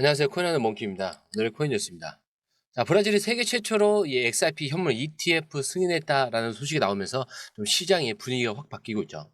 안녕하세요. 코인하는 몽키입니다. 오늘의 코인 뉴스입니다. 자, 브라질이 세계 최초로 이 XRP 현물 ETF 승인했다라는 소식이 나오면서 좀 시장의 분위기가 확 바뀌고 있죠.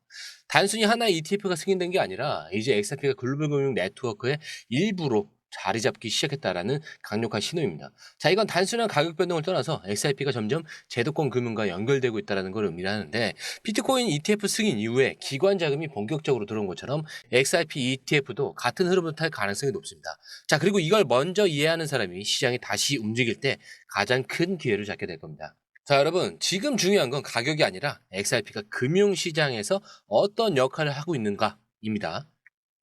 단순히 하나의 ETF가 승인된 게 아니라 이제 XRP가 글로벌 금융 네트워크의 일부로 자리 잡기 시작했다라는 강력한 신호입니다. 자, 이건 단순한 가격 변동을 떠나서 XRP가 점점 제도권 금융과 연결되고 있다는 걸 의미하는데 비트코인 ETF 승인 이후에 기관 자금이 본격적으로 들어온 것처럼 XRP ETF도 같은 흐름을 탈 가능성이 높습니다. 자, 그리고 이걸 먼저 이해하는 사람이 시장이 다시 움직일 때 가장 큰 기회를 잡게 될 겁니다. 자, 여러분, 지금 중요한 건 가격이 아니라 XRP가 금융시장에서 어떤 역할을 하고 있는가입니다.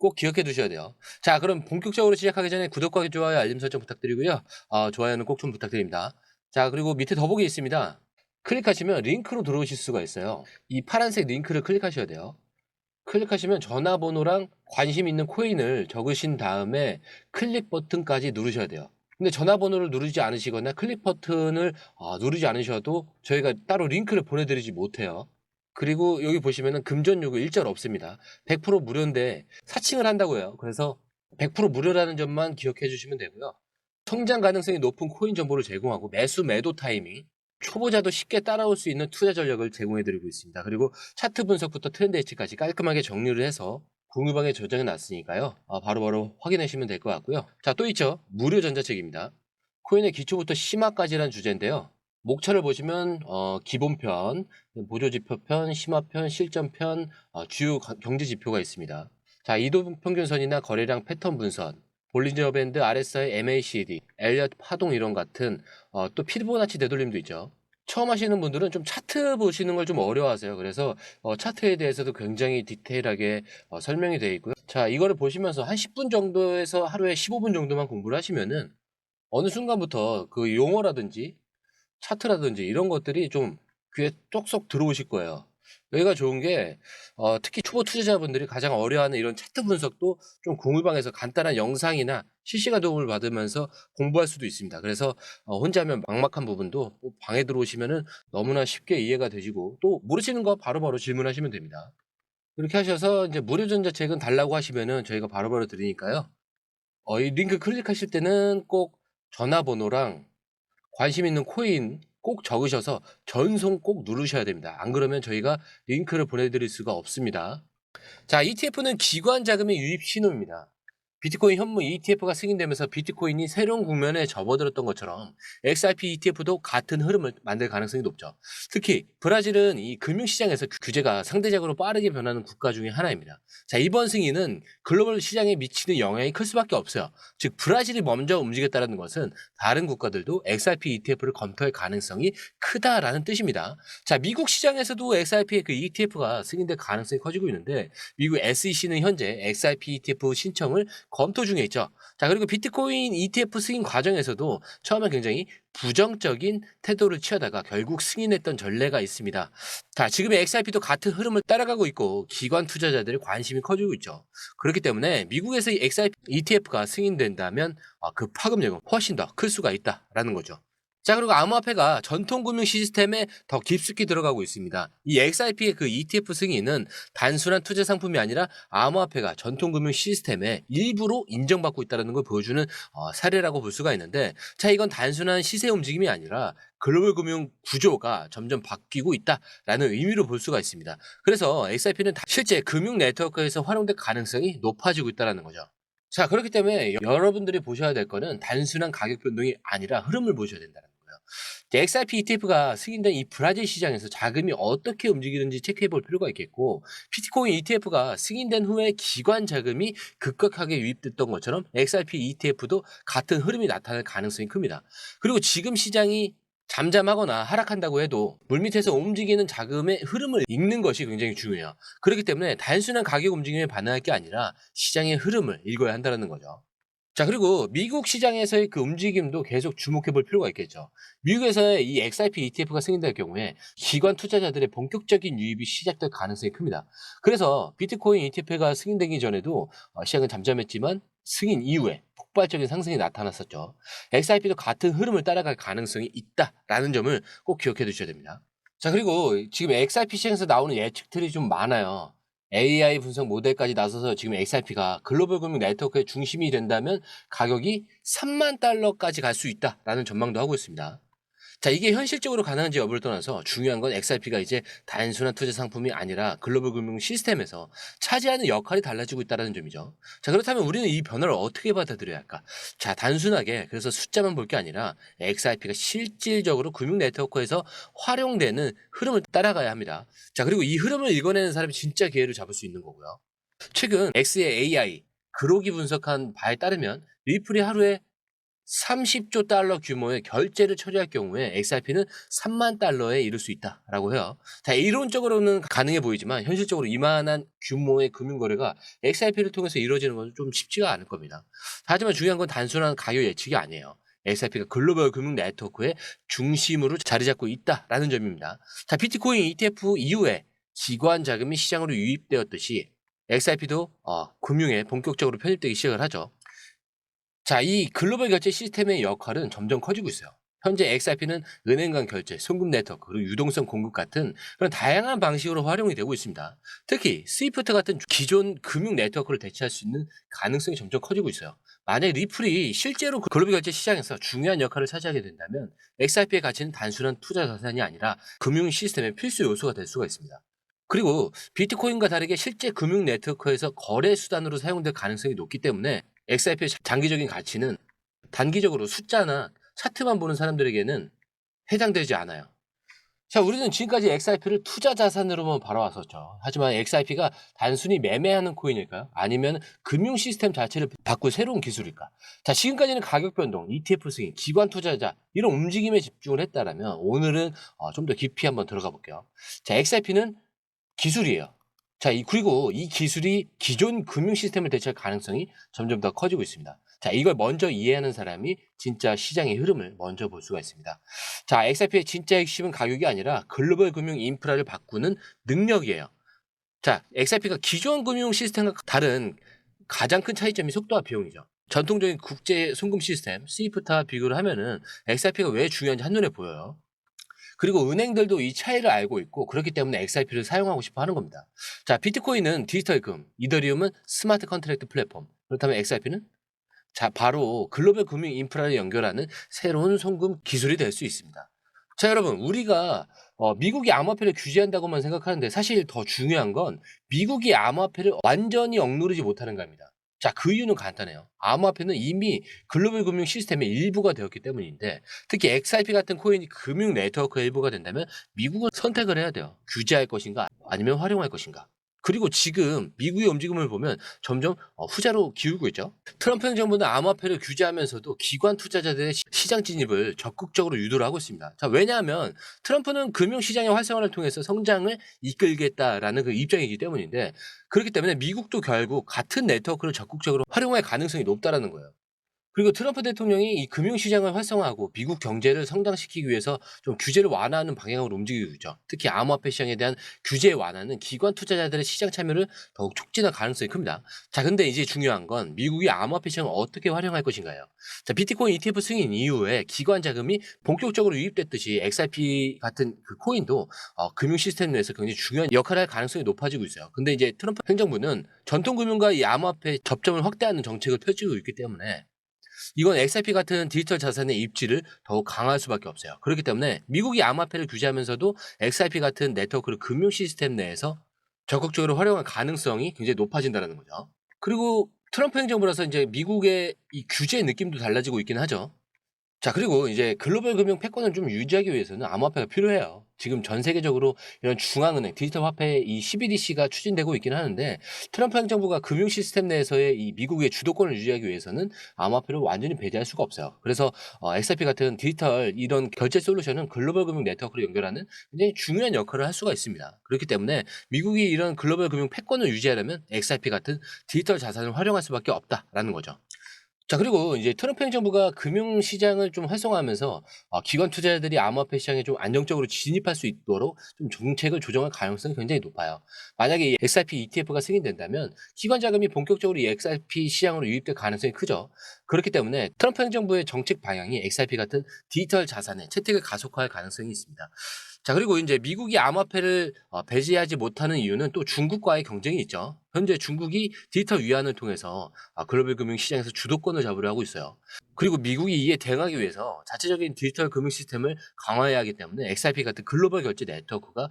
꼭 기억해 두셔야 돼요. 자, 그럼 본격적으로 시작하기 전에 구독과 좋아요, 알림 설정 부탁드리고요. 어, 좋아요는 꼭 좀 부탁드립니다. 자, 그리고 밑에 더보기 있습니다. 클릭하시면 링크로 들어오실 수가 있어요. 이 파란색 링크를 클릭하셔야 돼요. 클릭하시면 전화번호랑 관심 있는 코인을 적으신 다음에 클릭 버튼까지 누르셔야 돼요. 근데 전화번호를 누르지 않으시거나 클릭 버튼을 아, 누르지 않으셔도 저희가 따로 링크를 보내드리지 못해요. 그리고 여기 보시면은 금전 요구 일절 없습니다. 100% 무료인데 사칭을 한다고요. 그래서 100% 무료라는 점만 기억해 주시면 되고요. 성장 가능성이 높은 코인 정보를 제공하고 매수 매도 타이밍, 초보자도 쉽게 따라올 수 있는 투자 전략을 제공해 드리고 있습니다. 그리고 차트 분석부터 트렌드 예측까지 깔끔하게 정리를 해서 공유방에 저장해 놨으니까요. 아, 바로바로 확인하시면 될 것 같고요. 자, 또 있죠. 무료 전자책입니다. 코인의 기초부터 심화까지라는 주제인데요. 목차를 보시면 어, 기본편, 보조지표편, 심화편, 실전편, 어, 주요 가- 경제지표가 있습니다. 자, 이동평균선이나 거래량 패턴 분선, 볼린저 밴드, RSI, MACD, 엘리엇 파동 이론 같은 어, 또 피보나치 되돌림도 있죠. 처음 하시는 분들은 좀 차트 보시는 걸 좀 어려워하세요. 그래서 어, 차트에 대해서도 굉장히 디테일하게 어, 설명이 되어 있고요. 자, 이거를 보시면서 한 10분 정도에서 하루에 15분 정도만 공부를 하시면은 어느 순간부터 그 용어라든지 차트라든지 이런 것들이 좀 귀에 쏙쏙 들어오실 거예요. 여기가 좋은 게 어, 특히 초보 투자자분들이 가장 어려워하는 이런 차트 분석도 좀 공유방에서 간단한 영상이나 실시간 도움을 받으면서 공부할 수도 있습니다. 그래서 어, 혼자 하면 막막한 부분도 또 방에 들어오시면은 너무나 쉽게 이해가 되시고 또 모르시는 거 바로 바로 질문하시면 됩니다. 이렇게 하셔서 이제 무료 전자책은 달라고 하시면은 저희가 바로바로 드리니까요. 어, 이 링크 클릭하실 때는 꼭 전화번호랑 관심 있는 코인 꼭 적으셔서 전송 꼭 누르셔야 됩니다. 안 그러면 저희가 링크를 보내드릴 수가 없습니다. 자, ETF는 기관 자금의 유입 신호입니다. 비트코인 현무 ETF가 승인되면서 비트코인이 새로운 국면에 접어들었던 것처럼 XRP ETF도 같은 흐름을 만들 가능성이 높죠. 특히 브라질은 이 금융시장에서 규제가 상대적으로 빠르게 변하는 국가 중에 하나입니다. 자, 이번 승인은 글로벌 시장에 미치는 영향이 클 수밖에 없어요. 즉, 브라질이 먼저 움직였다는 것은 다른 국가들도 XRP ETF를 검토할 가능성이 크다라는 뜻입니다. 자, 미국 시장에서도 XRP의 그 ETF가 승인될 가능성이 커지고 있는데 미국 SEC는 현재 XRP ETF 신청을 검토 중에 있죠. 자, 그리고 비트코인 ETF 승인 과정에서도 처음에 굉장히 부정적인 태도를 취하다가 결국 승인했던 전례가 있습니다. 자, 지금의 XRP도 같은 흐름을 따라가고 있고 기관 투자자들의 관심이 커지고 있죠. 그렇기 때문에 미국에서 이 XRP ETF가 승인된다면 아, 그 파급 력은 훨씬 더 클 수가 있다라는 거죠. 자, 그리고 암호화폐가 전통금융 시스템에 더 깊숙이 들어가고 있습니다. 이 XRP의 그 ETF 승인은 단순한 투자 상품이 아니라 암호화폐가 전통금융 시스템에 일부로 인정받고 있다는 걸 보여주는 어, 사례라고 볼 수가 있는데, 자, 이건 단순한 시세 움직임이 아니라 글로벌 금융 구조가 점점 바뀌고 있다라는 의미로 볼 수가 있습니다. 그래서 XRP는 실제 금융 네트워크에서 활용될 가능성이 높아지고 있다는 거죠. 자, 그렇기 때문에 여러분들이 보셔야 될 거는 단순한 가격 변동이 아니라 흐름을 보셔야 된다는 XRP ETF가 승인된 이 브라질 시장에서 자금이 어떻게 움직이는지 체크해 볼 필요가 있겠고, 비트코인 ETF가 승인된 후에 기관 자금이 급격하게 유입됐던 것처럼 XRP ETF도 같은 흐름이 나타날 가능성이 큽니다. 그리고 지금 시장이 잠잠하거나 하락한다고 해도 물밑에서 움직이는 자금의 흐름을 읽는 것이 굉장히 중요해요. 그렇기 때문에 단순한 가격 움직임에 반응할 게 아니라 시장의 흐름을 읽어야 한다는 거죠. 자, 그리고 미국 시장에서의 그 움직임도 계속 주목해 볼 필요가 있겠죠. 미국에서의 이 XRP ETF가 승인될 경우에 기관 투자자들의 본격적인 유입이 시작될 가능성이 큽니다. 그래서 비트코인 ETF가 승인되기 전에도 어, 시장은 잠잠했지만 승인 이후에 폭발적인 상승이 나타났었죠. XRP도 같은 흐름을 따라갈 가능성이 있다라는 점을 꼭 기억해 두셔야 됩니다. 자, 그리고 지금 XRP 시장에서 나오는 예측들이 좀 많아요. AI 분석 모델까지 나서서 지금 XRP가 글로벌 금융 네트워크의 중심이 된다면 가격이 3만 달러까지 갈 수 있다라는 전망도 하고 있습니다. 자, 이게 현실적으로 가능한지 여부를 떠나서 중요한 건 XRP가 이제 단순한 투자 상품이 아니라 글로벌 금융 시스템에서 차지하는 역할이 달라지고 있다는 점이죠. 자, 그렇다면 우리는 이 변화를 어떻게 받아들여야 할까? 자, 단순하게 그래서 숫자만 볼 게 아니라 XRP가 실질적으로 금융 네트워크에서 활용되는 흐름을 따라가야 합니다. 자, 그리고 이 흐름을 읽어내는 사람이 진짜 기회를 잡을 수 있는 거고요. 최근 X의 AI, 그로기 분석한 바에 따르면 리플이 하루에 30조 달러 규모의 결제를 처리할 경우에 XRP는 3만 달러에 이를 수 있다라고 해요. 자, 이론적으로는 가능해 보이지만 현실적으로 이만한 규모의 금융 거래가 XRP를 통해서 이루어지는 것은 좀 쉽지가 않을 겁니다. 하지만 중요한 건 단순한 가격 예측이 아니에요. XRP가 글로벌 금융 네트워크의 중심으로 자리 잡고 있다라는 점입니다. 자, 비트코인 ETF 이후에 기관 자금이 시장으로 유입되었듯이 XRP도 어, 금융에 본격적으로 편입되기 시작을 하죠. 자, 이 글로벌 결제 시스템의 역할은 점점 커지고 있어요. 현재 XRP는 은행 간 결제, 송금 네트워크, 그리고 유동성 공급 같은 그런 다양한 방식으로 활용이 되고 있습니다. 특히 스위프트 같은 기존 금융 네트워크를 대체할 수 있는 가능성이 점점 커지고 있어요. 만약 리플이 실제로 글로벌 결제 시장에서 중요한 역할을 차지하게 된다면 XRP의 가치는 단순한 투자 자산이 아니라 금융 시스템의 필수 요소가 될 수가 있습니다. 그리고 비트코인과 다르게 실제 금융 네트워크에서 거래 수단으로 사용될 가능성이 높기 때문에 XRP의 장기적인 가치는 단기적으로 숫자나 차트만 보는 사람들에게는 해당되지 않아요. 자, 우리는 지금까지 XRP를 투자 자산으로만 바라왔었죠. 하지만 XRP가 단순히 매매하는 코인일까요? 아니면 금융 시스템 자체를 바꿀 새로운 기술일까? 자, 지금까지는 가격 변동, ETF 승인, 기관 투자자 이런 움직임에 집중을 했다라면 오늘은 어, 좀 더 깊이 한번 들어가 볼게요. 자, XRP는 기술이에요. 자, 이, 그리고 이 기술이 기존 금융 시스템을 대체할 가능성이 점점 더 커지고 있습니다. 자, 이걸 먼저 이해하는 사람이 진짜 시장의 흐름을 먼저 볼 수가 있습니다. 자, XRP의 진짜 핵심은 가격이 아니라 글로벌 금융 인프라를 바꾸는 능력이에요. 자, XRP가 기존 금융 시스템과 다른 가장 큰 차이점이 속도와 비용이죠. 전통적인 국제 송금 시스템, 스위프트와 비교를 하면은 XRP가 왜 중요한지 한눈에 보여요. 그리고 은행들도 이 차이를 알고 있고 그렇기 때문에 XRP를 사용하고 싶어 하는 겁니다. 자, 비트코인은 디지털 금, 이더리움은 스마트 컨트랙트 플랫폼. 그렇다면 XRP는 자, 바로 글로벌 금융 인프라를 연결하는 새로운 송금 기술이 될 수 있습니다. 자, 여러분, 우리가 어, 미국이 암호화폐를 규제한다고만 생각하는데 사실 더 중요한 건 미국이 암호화폐를 완전히 억누르지 못하는 겁니다. 자, 그 이유는 간단해요. 암호화폐는 이미 글로벌 금융 시스템의 일부가 되었기 때문인데 특히 XRP 같은 코인이 금융 네트워크의 일부가 된다면 미국은 선택을 해야 돼요. 규제할 것인가 아니면 활용할 것인가. 그리고 지금 미국의 움직임을 보면 점점 어, 후자로 기울고 있죠. 트럼프 행정부는 암호화폐를 규제하면서도 기관 투자자들의 시- 시장 진입을 적극적으로 유도를 하고 있습니다. 자, 왜냐하면 트럼프는 금융시장의 활성화를 통해서 성장을 이끌겠다라는 그 입장이기 때문인데 그렇기 때문에 미국도 결국 같은 네트워크를 적극적으로 활용할 가능성이 높다라는 거예요. 그리고 트럼프 대통령이 이 금융시장을 활성화하고 미국 경제를 성장시키기 위해서 좀 규제를 완화하는 방향으로 움직이고 있죠. 특히 암호화폐 시장에 대한 규제 완화는 기관 투자자들의 시장 참여를 더욱 촉진할 가능성이 큽니다. 자, 근데 이제 중요한 건 미국이 암호화폐 시장을 어떻게 활용할 것인가요? 자, 비트코인 ETF 승인 이후에 기관 자금이 본격적으로 유입됐듯이 XRP 같은 그 코인도 어, 금융 시스템 내에서 굉장히 중요한 역할을 할 가능성이 높아지고 있어요. 근데 이제 트럼프 행정부는 전통 금융과 이 암호화폐 접점을 확대하는 정책을 펼치고 있기 때문에 이건 XRP 같은 디지털 자산의 입지를 더욱 강화할 수밖에 없어요. 그렇기 때문에 미국이 암호화폐를 규제하면서도 XRP 같은 네트워크를 금융 시스템 내에서 적극적으로 활용할 가능성이 굉장히 높아진다는 거죠. 그리고 트럼프 행정부라서 이제 미국의 이 규제 느낌도 달라지고 있긴 하죠. 자, 그리고 이제 글로벌 금융 패권을 좀 유지하기 위해서는 암호화폐가 필요해요. 지금 전 세계적으로 이런 중앙은행, 디지털 화폐 이 CBDC가 추진되고 있긴 하는데 트럼프 행정부가 금융 시스템 내에서의 이 미국의 주도권을 유지하기 위해서는 암호화폐를 완전히 배제할 수가 없어요. 그래서 어, XRP 같은 디지털 이런 결제 솔루션은 글로벌 금융 네트워크를 연결하는 굉장히 중요한 역할을 할 수가 있습니다. 그렇기 때문에 미국이 이런 글로벌 금융 패권을 유지하려면 XRP 같은 디지털 자산을 활용할 수밖에 없다라는 거죠. 자, 그리고 이제 트럼프 행정부가 금융 시장을 좀 활성화하면서 어, 기관 투자자들이 암호화폐 시장에 좀 안정적으로 진입할 수 있도록 좀 정책을 조정할 가능성이 굉장히 높아요. 만약에 이 XRP ETF가 승인된다면 기관 자금이 본격적으로 이 XRP 시장으로 유입될 가능성이 크죠. 그렇기 때문에 트럼프 행정부의 정책 방향이 XRP 같은 디지털 자산의 채택을 가속화할 가능성이 있습니다. 자 그리고 이제 미국이 암호화폐를 어, 배제하지 못하는 이유는 또 중국과의 경쟁이 있죠. 현재 중국이 디지털 위안을 통해서 아, 글로벌 금융 시장에서 주도권을 잡으려 하고 있어요. 그리고 미국이 이에 대응하기 위해서 자체적인 디지털 금융 시스템을 강화해야 하기 때문에 XRP 같은 글로벌 결제 네트워크가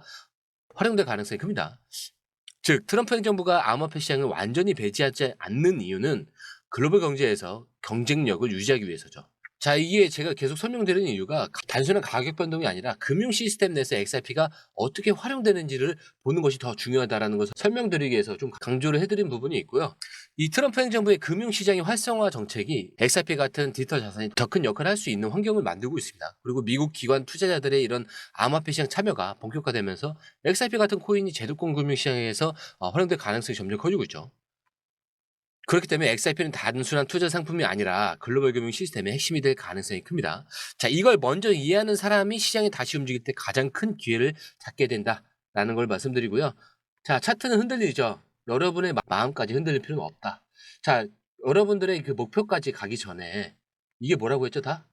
활용될 가능성이 큽니다. 즉 트럼프 행정부가 암호화폐 시장을 완전히 배제하지 않는 이유는 글로벌 경제에서 경쟁력을 유지하기 위해서죠. 자, 이게 제가 계속 설명드리는 이유가 단순한 가격 변동이 아니라 금융 시스템 내에서 XRP가 어떻게 활용되는지를 보는 것이 더 중요하다라는 것을 설명드리기 위해서 좀 강조를 해드린 부분이 있고요. 이 트럼프 행정부의 금융 시장의 활성화 정책이 XRP 같은 디지털 자산이 더 큰 역할을 할 수 있는 환경을 만들고 있습니다. 그리고 미국 기관 투자자들의 이런 암호화폐 시장 참여가 본격화되면서 XRP 같은 코인이 제도권 금융 시장에서 어, 활용될 가능성이 점점 커지고 있죠. 그렇기 때문에 XRP는 단순한 투자 상품이 아니라 글로벌 금융 시스템의 핵심이 될 가능성이 큽니다. 자, 이걸 먼저 이해하는 사람이 시장이 다시 움직일 때 가장 큰 기회를 잡게 된다라는 걸 말씀드리고요. 자, 차트는 흔들리죠. 여러분의 마- 마음까지 흔들릴 필요는 없다. 자, 여러분들의 그 목표까지 가기 전에 이게 뭐라고 했죠, 다?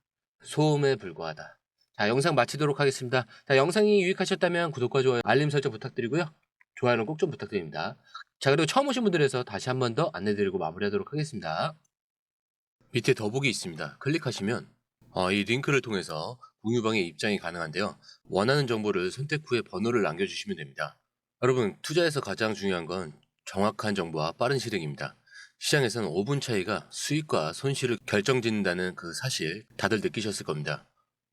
소음에 불과하다. 자, 영상 마치도록 하겠습니다. 자, 영상이 유익하셨다면 구독과 좋아요, 알림 설정 부탁드리고요. 좋아요는 꼭 좀 부탁드립니다. 자, 그리고 처음 오신 분들에서 다시 한 번 더 안내드리고 마무리하도록 하겠습니다. 밑에 더보기 있습니다. 클릭하시면 어, 이 링크를 통해서 공유방에 입장이 가능한데요. 원하는 정보를 선택 후에 번호를 남겨주시면 됩니다. 여러분, 투자에서 가장 중요한 건 정확한 정보와 빠른 실행입니다. 시장에서는 5분 차이가 수익과 손실을 결정짓는다는 그 사실 다들 느끼셨을 겁니다.